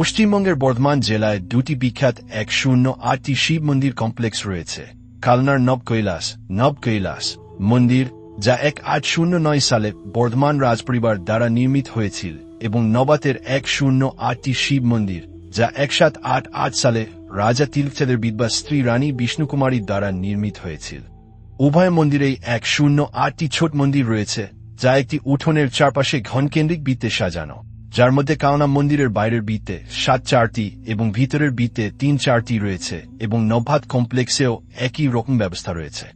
পশ্চিমবঙ্গের বর্ধমান জেলায় দুটি বিখ্যাত এক শূন্য আটটি শিব মন্দির কমপ্লেক্স রয়েছে। কালনার নব কৈলাস নব কৈলাস মন্দির, যা এক আট শূন্য নয় সালে বর্ধমান রাজপরিবার দ্বারা নির্মিত হয়েছিল এবং নবাতের এক শূন্য আটটি শিব মন্দির, যা এক সাত আট আট সালে রাজা তিলকচাঁদের বিধবা স্ত্রী রানী বিষ্ণুকুমারীর দ্বারা নির্মিত হয়েছিল। উভয় মন্দিরেই এক শূন্য আটটি ছোট মন্দির রয়েছে, যা একটি উঠোনের চারপাশে ঘনকেন্দ্রিক বৃত্তে সাজানো। যার মধ্যে কাওনা মন্দিরের বাইরের বিতে সাত চারটি এবং ভিতরের বিতে তিন চারটি রয়েছে এবং নভাত কমপ্লেক্সেও একই রকম ব্যবস্থা রয়েছে।